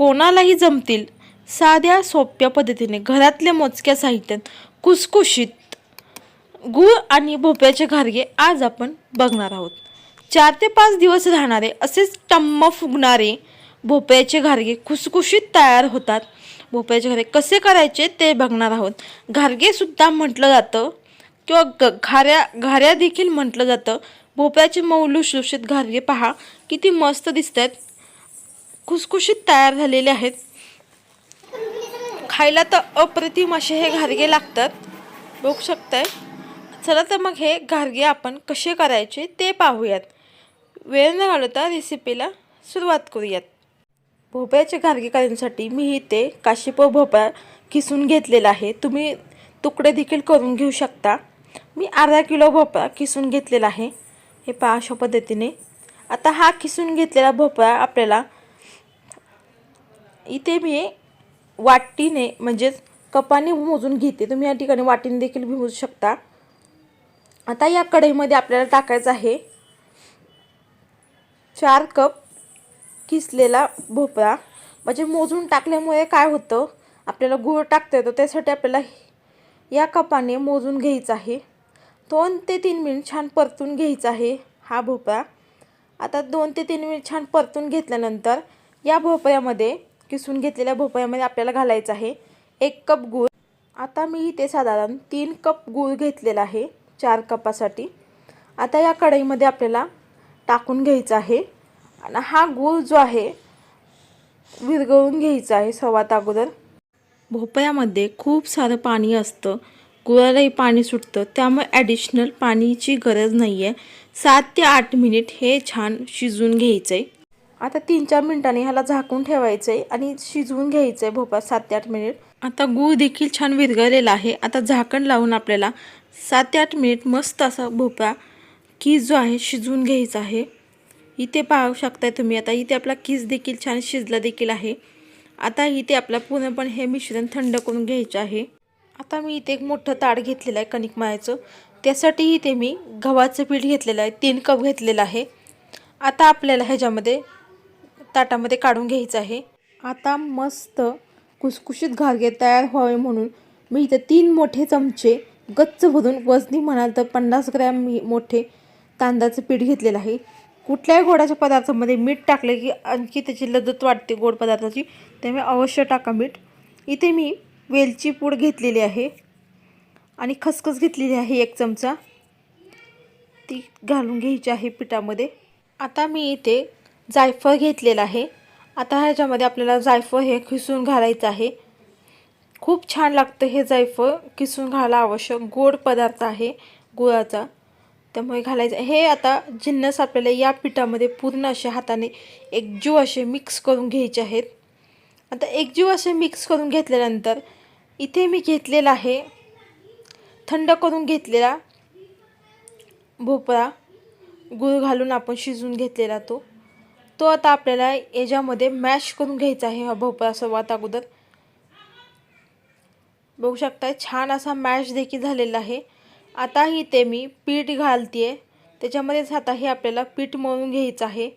कोणालाही जमतील साध्या सोप्या पद्धतीने घरातल्या मोजक्या साहित्यात कुसकुशीत गूळ आणि भोपळ्याचे घारगे आज आपण बघणार आहोत. चार ते पाच दिवस राहणारे असेच टम्म फुगणारे भोपळ्याचे घारगे खुसखुशीत तयार होतात. भोपळ्याचे घारगे कसे करायचे ते बघणार आहोत. घारगेसुद्धा म्हटलं जातं किंवा ग घाऱ्या घाऱ्या देखील म्हटलं जातं. भोपळ्याचे मऊ लुसलुशीत घारगे पहा किती मस्त दिसत आहेत खुसखुशीत तयार झालेले आहेत. खायला तर अप्रतिम असे हे घारगे लागतात. बघू शकताय. चला तर मग हे घारगे आपण कसे करायचे ते पाहूयात. वेळ न घालवता रेसिपीला सुरुवात करूयात. भोपळ्याचे घारगे करण्यासाठी मी इथे काशीप भोपळा किसून घेतलेला आहे. तुम्ही तुकडे देखील करून घेऊ शकता. मी अर्धा किलो भोपळा किसून घेतलेला आहे. हे पहा अशा पद्धतीने. आता हा किसून घेतलेला भोपळा आपल्याला इथे मी वाटीने म्हणजेच कपाने मोजून घेते. तुम्ही या ठिकाणी वाटीने देखील भिजू शकता. आता या कढईमध्ये आपल्याला टाकायचं आहे चार कप किसलेला भोपळा. म्हणजे मोजून टाकल्यामुळे काय होतं आपल्याला गूळ टाकता येतो त्यासाठी आपल्याला या कपाने मोजून घ्यायचं आहे. दोन ते तीन मिनिट छान परतून घ्यायचा आहे हा भोपळा. आता दोन ते तीन मिनिट छान परतून घेतल्यानंतर या भोपळ्यामध्ये किसून घेतलेल्या भोपळ्यामध्ये आपल्याला घालायचं आहे. एक कप गूळ. आता मी इथे साधारण तीन कप गूळ घेतलेला आहे चार कपासाठी. आता या कढईमध्ये आपल्याला टाकून घ्यायचं आहे. आणि हा गूळ जो आहे विरघळून घ्यायचा आहे सर्वात अगोदर. भोपळ्यामध्ये खूप सारं पाणी असतं. गुळालाही पाणी सुटतं. त्यामुळे ॲडिशनल पाणीची गरज नाही आहे सात ते आठ मिनिट हे छान शिजवून घ्यायचं आहे आता तीन चार मिनिटांनी ह्याला झाकून ठेवायचं आहे आणि शिजवून घ्यायचं आहे भोपळा सात ते आठ मिनिट. आता गूळ देखील छान विरघळलेला आहे. आता झाकण लावून आपल्याला सात ते आठ मिनिट मस्त असा भोपळा कीस जो आहे शिजवून घ्यायचा आहे. इथे पाहू शकताय तुम्ही आता इथे आपला कीस देखील छान शिजला देखील आहे. आता इथे आपला पूर्णपणे हे मिश्रण थंड करून घ्यायचं आहे. आता मी इथे एक मोठं ताट घेतलेलं आहे कणिक मळायचं. त्यासाठी इथे मी गव्हाचं पीठ घेतलेलं आहे तीन कप घेतलेलं आहे. आता आपल्याला ह्याच्यामध्ये ताटामध्ये काढून घ्यायचं आहे. आता मस्त कुसकुशीत घागे तयार व्हावे म्हणून. मी इथे तीन मोठे चमचे गच्च भरून वजनी म्हणाल तर पन्नास ग्रॅम मी मोठे तांदळाचं पीठ घेतलेलं आहे. कुठल्याही गोडाच्या पदार्थामध्ये मीठ टाकले की आणखी त्याची लद्दत वाटते गोड पदार्थाची. त्यामुळे अवश्य टाका मीठ. इथे मी वेलची पूड घेतलेली आहे आणि खसखस घेतलेली आहे एक चमचा. ती घालून घ्यायची आहे पिठामध्ये. आता मी इथे जायफळ घेतलेलं आहे. आता ह्याच्यामध्ये आपल्याला जायफळ हे खिसून घालायचं आहे. खूप छान लागतं हे जायफळ किसून घालायला आवश्यक गोड पदार्थ आहे गुळाचा. त्यामुळे घालायचं. हे आता जिन्नस आपल्याला या पिठामध्ये पूर्ण असे हाताने एकजीव असे मिक्स करून घ्यायचे आहेत. आता एकजीव असे मिक्स करून घेतल्यानंतर इथे मी घेतलेला आहे थंड करून घेतलेला भोपळा. गुळ घालून आपण शिजवून घेतलेला तो. तो आता आपल्याला याच्यामध्ये मॅश करून घ्यायचा आहे हा भोपळा सर्वात अगोदर. बघू शकताय छान असा मॅश देखील झालेला आहे. आता इथे मी पीठ घालते त्याच्यामध्येच आता हे आपल्याला पीठ मळून घ्यायचं आहे.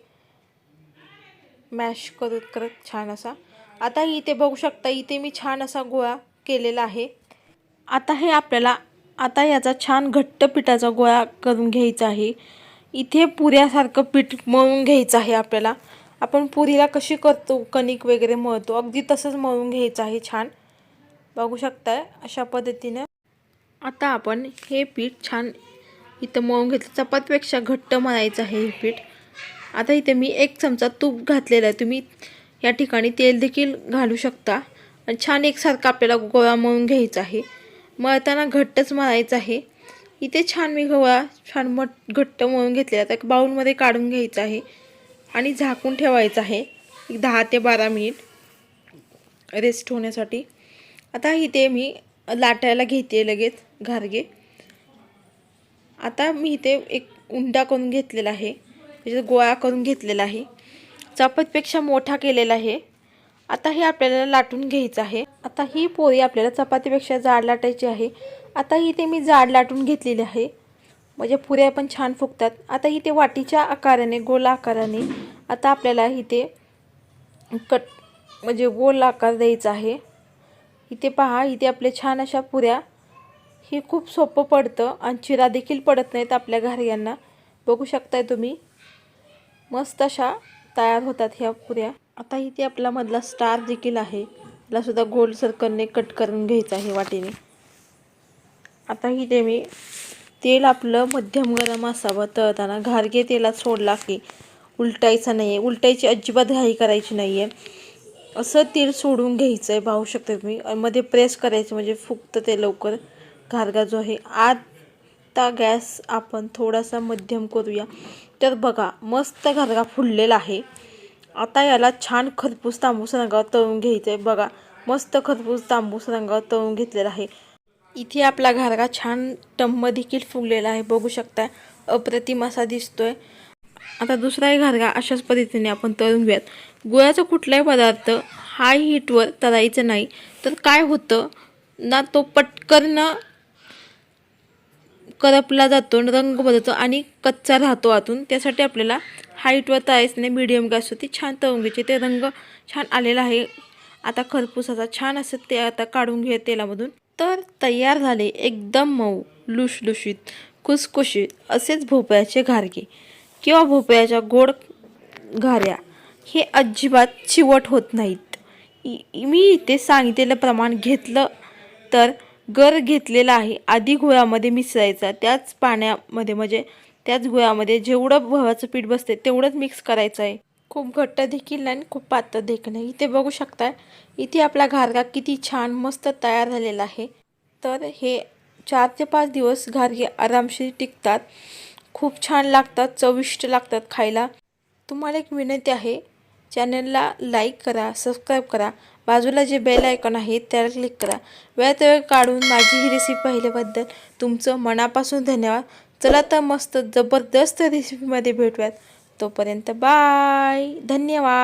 मॅश करत करत छान असा. आता इथे बघू शकता इथे मी छान असा गोळा केलेला आहे. आता हे आपल्याला आता याचा छान घट्ट पिठाचा गोळा करून घ्यायचा आहे. इथे पुऱ्यासारखं पीठ मळून घ्यायचं आहे आपल्याला. आपण पुरीला कशी करतो कणिक वगैरे मळतो अगदी तसंच मळून घ्यायचं आहे छान. बघू शकताय अशा पद्धतीनं. आता आपण हे पीठ छान इथं मळून घेतलं. चपातीपेक्षा घट्ट मळायचं आहे हे पीठ. आता इथे मी एक चमचा तूप घातलेला आहे. तुम्ही या ठिकाणी तेल देखील घालू शकता. आणि छान एकसारखं आपल्याला गोळा मळून घ्यायचा आहे. मळताना घट्टच मळायचं आहे. इथे छान मी गोळा छान मट घट्ट मळून घेतलेला आता बाऊलमध्ये काढून घ्यायचं आहे आणि झाकून ठेवायचं आहे. एक दहा ते बारा मिनिट रेस्ट होण्यासाठी. आता इथे मी लाटायला घेते लगेच घारगे. आता मी इथे एक उंडा करून घेतलेला आहे. त्याच्यात गोळा करून घेतलेला आहे. चपातीपेक्षा मोठा केलेला आहे. आता हे आपल्याला लाटून घ्यायचं आहे. आता ही पोळी आपल्याला चपातीपेक्षा जाड लाटायची आहे. आता इथे मी जाड लाटून घेतलेले आहे. म्हणजे पुऱ्या पण छान फुगतात. आता इथे वाटीच्या आकाराने गोल आकाराने आता आपल्याला इथे कट म्हणजे गोल आकार द्यायचा आहे. इथे पहा इथे आपले छान अशा पुऱ्या. हे खूप सोपं पडतं आणि चिरा देखील पडत नाहीत आपल्या घरग्यांना. बघू शकताय तुम्ही. मस्त अशा तयार होतात ह्या पुऱ्या. आता इथे आपला मधला स्टार देखील आहे. त्यालासुद्धा गोल सर्कलने कट करून घ्यायचं आहे वाटीने. आता इथे मी. तेल आपलं मध्यम गरम असावं तळताना घारगे तेलात सोडला की उलटायचं नाही आहे उलटायची अजिबात घाई करायची नाही आहे असं तेल सोडून घ्यायचं आहे पाहू शकता तुम्ही. मध्ये प्रेस करायचं म्हणजे फुगतं ते लवकर घारगा जो आहे. आता गॅस आपण थोडासा मध्यम करूया. तर बघा मस्त घारगा फुललेला आहे. आता याला छान खरपूस तांबूस रंगावर तळून घ्यायचं आहे बघा मस्त खरपूस तांबूस रंगावर तळून घेतलेला आहे. इथे आपला घारगा छान टम्म देखील फुगलेला आहे. बघू शकता अप्रतिम असा दिसतोय. आता दुसराही घारगा अशाच पद्धतीने आपण तळून घेऊयात. गुळाचा कुठलाही पदार्थ हाय हीटवर तळायचं नाही. तर काय होतं? ना तो पटकन करपला जातो रंग बदलतो आणि कच्चा राहतो आतून. त्यासाठी आपल्याला हाईटवर तळायचं नाही. मीडियम गॅसवरती छान तळून घ्यायचे. ते रंग छान आलेला आहे. आता खरपूसाचा छान असं ते आता काढून घे तेलामधून. तर तयार झाले एकदम मऊ लुशलुशीत खुसखुशीत असेच भोपळ्याचे घारगे किंवा भोपळ्याच्या गोड घाऱ्या. हे अजिबात चिवट होत नाहीत. इ- मी इथे सांगितलेलं प्रमाण घेतलं तर गर घेतलेला आहे. आधी गुळामध्ये मिसळायचा. त्याच पाण्यामध्ये म्हणजे त्याच गुळामध्ये जेवढं गव्हाचं पीठ बसते तेवढंच मिक्स करायचं आहे. खूप घट्ट देखील नाही आणि खूप पातळ देखील नाही इथे बघू शकताय इथे आपला घारगा किती छान मस्त तयार झालेला आहे. तर हे चार ते पाच दिवस घारगे आरामशीर टिकतात. खूप छान लागतात चविष्ट लागतात खायला. तुम्हाला एक विनंती आहे चॅनलला लाईक करा सबस्क्राईब करा. बाजूला जे बेल आयकॉन आहे त्याला क्लिक करा. वेळात वेळ काढून माझी ही रेसिपी पाहिल्याबद्दल तुमचं मनापासून धन्यवाद. चला तर मस्त जबरदस्त रेसिपीमध्ये भेटूयात. तोपर्यंत बाय. धन्यवाद.